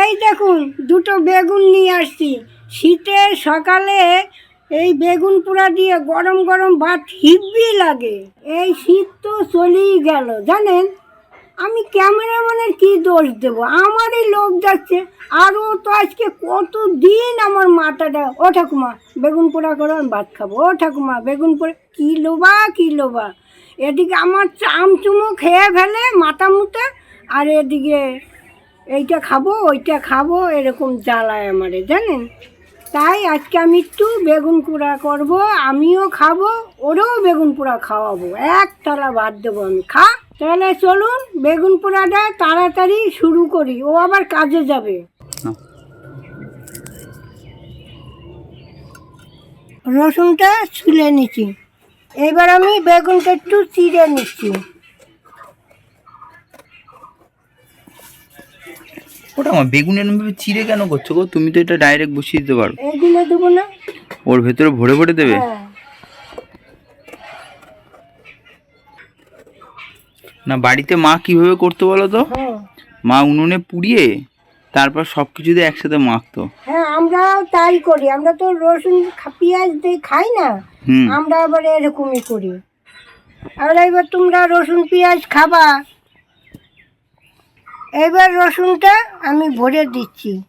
এই দেখুন, দুটো বেগুন নিয়ে আসছি। শীতের সকালে এই বেগুন পোড়া দিয়ে গরম গরম ভাত হিব্বি লাগে। এই শীত তো চলেই গেল, জানেন? আমি ক্যামেরাম্যানের কি দোষ দেব? আমারই লোক যাচ্ছে। আরও তো আজকে কত দিন আমার মাথাটা, ও ঠাকুমা, বেগুন পোড়া করে, আমি ভাত খাব। ও ঠাকুমা, বেগুন পোড়া, কী লোবা কী লোবা এদিকে আমার চামচুমো খেয়ে ফেলে মাথা মুতে, আর এদিকে এইটা খাব ওইটা খাব এরকম জ্বালায় আমারে জানেন? তাই আজকে আমি একটু বেগুন পোড়া করব আমিও খাব ওরেও বেগুন পোড়া খাওয়াবো। এক থালা ভাত দেবো আমি খা। তাহলে চলুন বেগুন পোড়াটা তাড়াতাড়ি শুরু করি ও আবার কাজে যাবে। রসুনটা ছুলে নিচ্ছি। এবার আমি বেগুনটা একটু চিড়ে নিচ্ছি। ওটা আমার বেগুন এরম ভাবে চিড়ে কেন করছ গো? তুমি তো এটা ডাইরেক্ট বসিয়ে দিতে পারো। দেবো না। ওর ভেতরে ভরে ভরে দেবে? হ্যাঁ। না বাড়িতে মা কীভাবে করতো বলো তো? হ্যাঁ। মা উনুনে পুড়িয়ে তারপর সব কিছু দিয়ে একসাথে মাখতো। হ্যাঁ আমরাও তাই করি। আমরা তো রসুন পেঁয়াজ দিয়ে খাই না। আমরা আবার এরকমই করি। আর এবার তোমরা রসুন পেঁয়াজ খাবা। এবার রসুনটা আমি ভরে দিচ্ছি।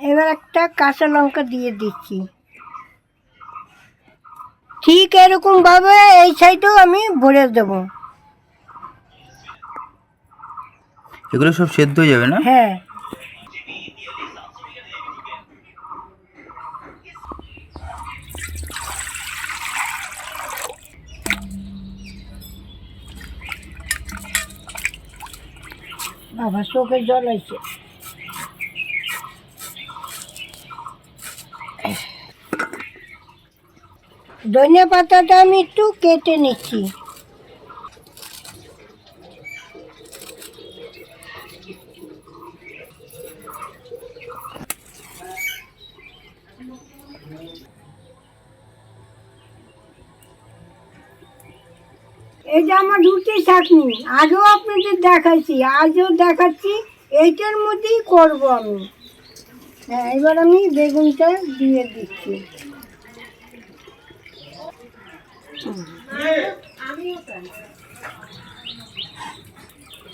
এবার একটা কাঁচা লঙ্কা দিয়ে দিচ্ছি। ঠিক এরকমভাবে এই সাইডেও আমি ভরে দেব। এগুলো সব সেদ্ধ হয়ে যাবে না? হ্যাঁ। বাবা চোখের জল আছে ধনে পাতাটা আমি একটু কেটে নিচ্ছি। যে আমার রুটি চাটনি। আগেও আপনাদের দেখাচ্ছি আজও দেখাচ্ছি এইটার মধ্যেই করব আমি। হ্যাঁ এবার আমি বেগুনটা দিয়ে দিচ্ছি।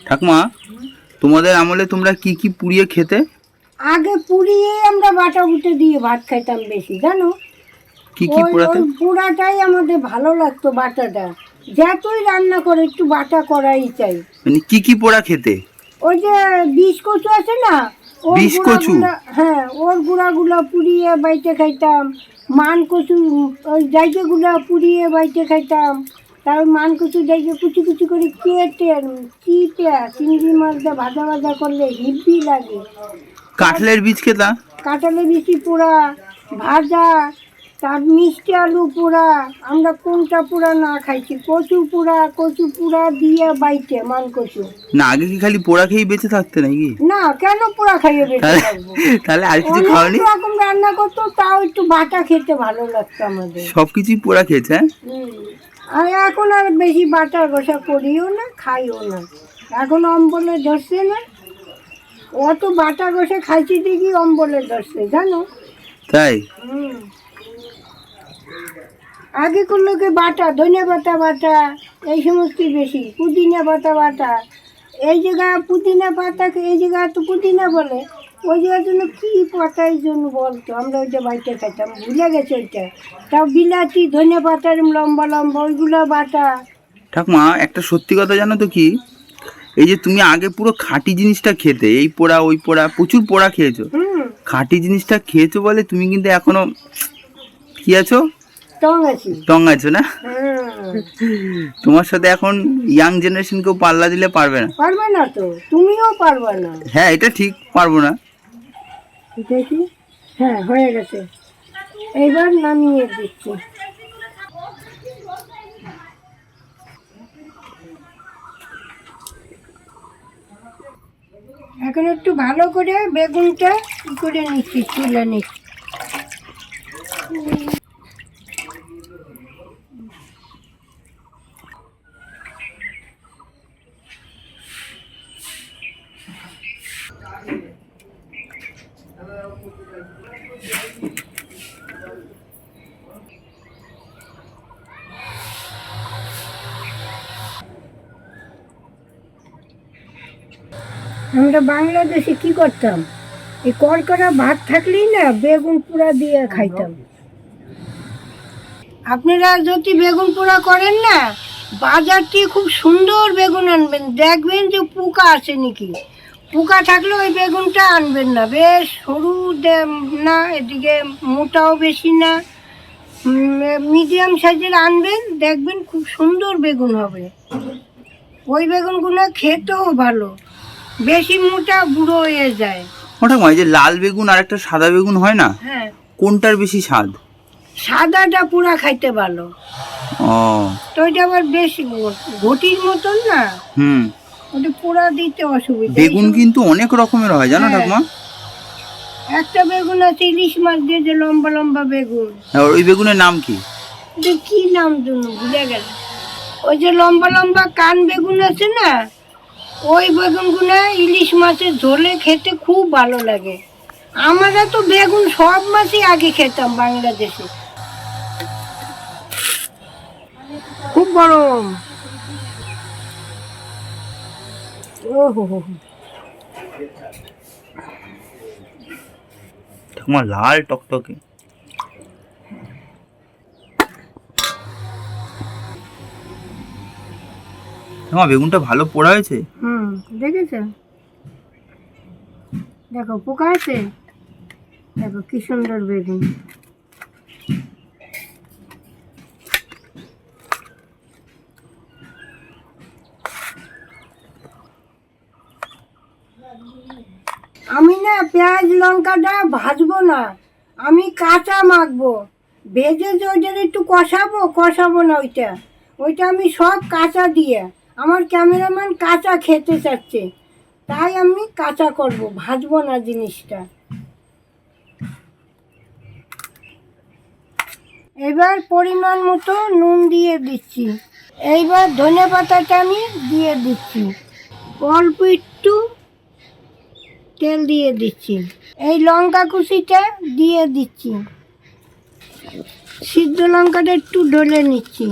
ঠাকুমা তোমাদের আমলে তোমরা কি কি পুড়িয়ে খেতে? আগে পুড়িয়ে আমরা বাটা বুটে দিয়ে ভাত খাইতাম বেশি জানো? কি কি পোড়াতে? আমাদের ভালো লাগতো বাটাটা। যতই রান্না করে একটু বাটা করাই চাই। মানে কি কি পোড়া খেতে? ওই যে বিষ কচু আছে না ওর বিষ কচু? গুঁড়াগুলা- হ্যাঁ ওর গুঁড়াগুলো পুড়িয়ে বাইতে খাইতাম। মান কচু ওই জায়গাগুলো পুড়িয়ে বাইতে খাইতাম। তারপর মান কচু জায়গা কুচি কুচি করে কেটে চিপে চিংড়ি মাছ দিয়ে ভাজা ভাজা করলে হিব্বি লাগে। কাঁঠালের বীজ খেতা? কাঁঠালে বেশি পোড়া ভাজা তার মিষ্টি আলু পোড়া আমরা কোনটা পোড়া না খাইছি? কচু পোড়া কচু পোড়া দিয়ে বাইতে মান কচু না আগে কি খালি পোড়া খেয়ে বেঁচে থাকতে নাকি? না কেন পোড়া খাইয়ে বেঁচে থাকব? তাহলে আর কিছু অনেক খাওয়ানি রকম রান্না করতো তাও একটু বাটা খেতে ভালো লাগতো আমাদের। সব কিছুই পোড়া খেয়েছে হ্যাঁ? আর এখন আর বেশি বাটা ঘষা করিও না খাইও না। এখন অম্বলে ধরছে না অত বাটা ঘষে খাইছি দেখি অম্বলে ধরছে জানো? তাই? হুম। আগে করলোকে বাটা ধনে পাতা বাটা এই সমস্ত বেশি পুদিনা পাতা বাটা। এই জায়গা পুদিনা পাতা এই জায়গা তো পুদিনা বলে। ওই জায়গার জন্য কী পাতা এই জন্য বলতো? আমরা ওইটা বাড়িতে খাইতাম ভুলে গেছে ওইটা। তাও বিলাতি ধনে পাতার লম্বা লম্বা ওইগুলো বাটা। ঠাকুমা একটা সত্যি কথা জানো তো কি? এই যে তুমি আগে পুরো খাঁটি জিনিসটা খেতে এই পোড়া ওই পোড়া প্রচুর পোড়া খেয়েছো। খাঁটি জিনিসটা খেয়েছো বলে তুমি কিন্তু এখনও কি আছো? টং আছি। না? তোমার সাথে এখন ইয়াং জেনারেশন কেউ পাল্লা দিলে পারবে না। পারবে না তো। তুমিও পারবে না। হ্যাঁ এটা ঠিক পারব না। দেখি। হ্যাঁ হয়ে গেছে। এইবার নামিয়ে দিচ্ছি। এখন একটু ভালো করে বেগুনটা করে নিচ্ছি তুলে নিচ্ছি। আমরা বাংলাদেশে কি করতাম? এই কড়কড়া ভাত থাকলেই না বেগুন পোড়া দিয়ে খাইতাম। আপনারা যদি বেগুন পোড়া করেন না, বাজারটি খুব সুন্দর বেগুন আনবেন। দেখবেন যে পোকা আছে নাকি। পোকা থাকলে ওই বেগুনটা আনবেন না। বেশ সরু না এদিকে মোটাও বেশি না। মিডিয়াম সাইজের আনবেন দেখবেন খুব সুন্দর বেগুন হবে। ওই বেগুনগুলো খেতেও ভালো। বেশি মোটা বুড়ো হয়ে যায়। এই যে লাল বেগুন আর একটা সাদা বেগুন হয় না? হ্যাঁ। কোনটার বেশি স্বাদ? সাদাটা পুরা খাইতে ভালো। ও। তো ওইটা আবার বেশি ঘটির মতন না? হুম। ওটা পুরা দিতে অসুবিধা বেগুন কিন্তু অনেক রকমের হয় জানো হ্যাঁ। ঠাকুমা? একটা বেগুন আছে ইলিশ মাছ দিয়ে যে লম্বা লম্বা বেগুন। আর ওই বেগুনের নাম কি? কি নাম জন্য ভুলে গেল ওই যে লম্বা লম্বা কান বেগুন আছে না ওই বেগুনগুলো ইলিশ মাছের ঝোলে খেতে খুব ভালো লাগে। আমরা তো বেগুন সব মাছই আগে খেতাম বাংলাদেশে। খুব গরম। ও হো হো। ঠাকুমা লাল টকটকে। ঠাকুমা বেগুনটা ভালো পোড়া হয়েছে? হুম, দেখেছ? দেখো, পোকা আছে? দেখো, কি সুন্দর বেগুন। আমি না পেঁয়াজ লঙ্কাটা ভাজবো না, আমি কাঁচা মাখবো। ভেজে যে ওইটার একটু কষাবো কষাবো না ওইটা। ওইটা আমি সব কাঁচা দিয়ে, আমার ক্যামেরাম্যান কাঁচা খেতে চাচ্ছে। তাই আমি কাঁচা করব, ভাজবো না জিনিসটা। এবার পরিমাণ মতো নুন দিয়ে দিচ্ছি। এইবার ধনে পাতাটা আমি দিয়ে দিচ্ছি। অল্প একটু তেল দিয়ে দিচ্ছি। এই লঙ্কা কুচিটা দিয়ে দিচ্ছি। সিদ্ধ লঙ্কাটা একটু ঢলে নিচ্ছি।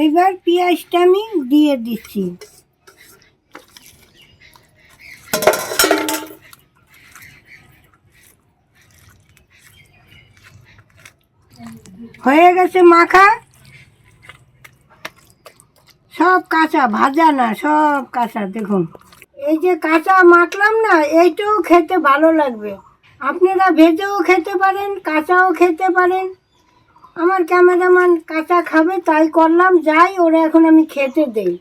এইবার পেঁয়াজটা আমি দিয়ে দিচ্ছি। হয়ে গেছে মাখা। সব কাঁচা, ভাজা না, সব কাঁচা, দেখুন। এই যে কাঁচা মাখলাম না, এইটাও খেতে ভালো লাগবে। আপনারা ভেজেও খেতে পারেন, কাঁচাও খেতে পারেন। আমার ক্যামেরাম্যান কাঁচা খাবে তাই করলাম যাই ওরা এখন আমি খেতে দেই।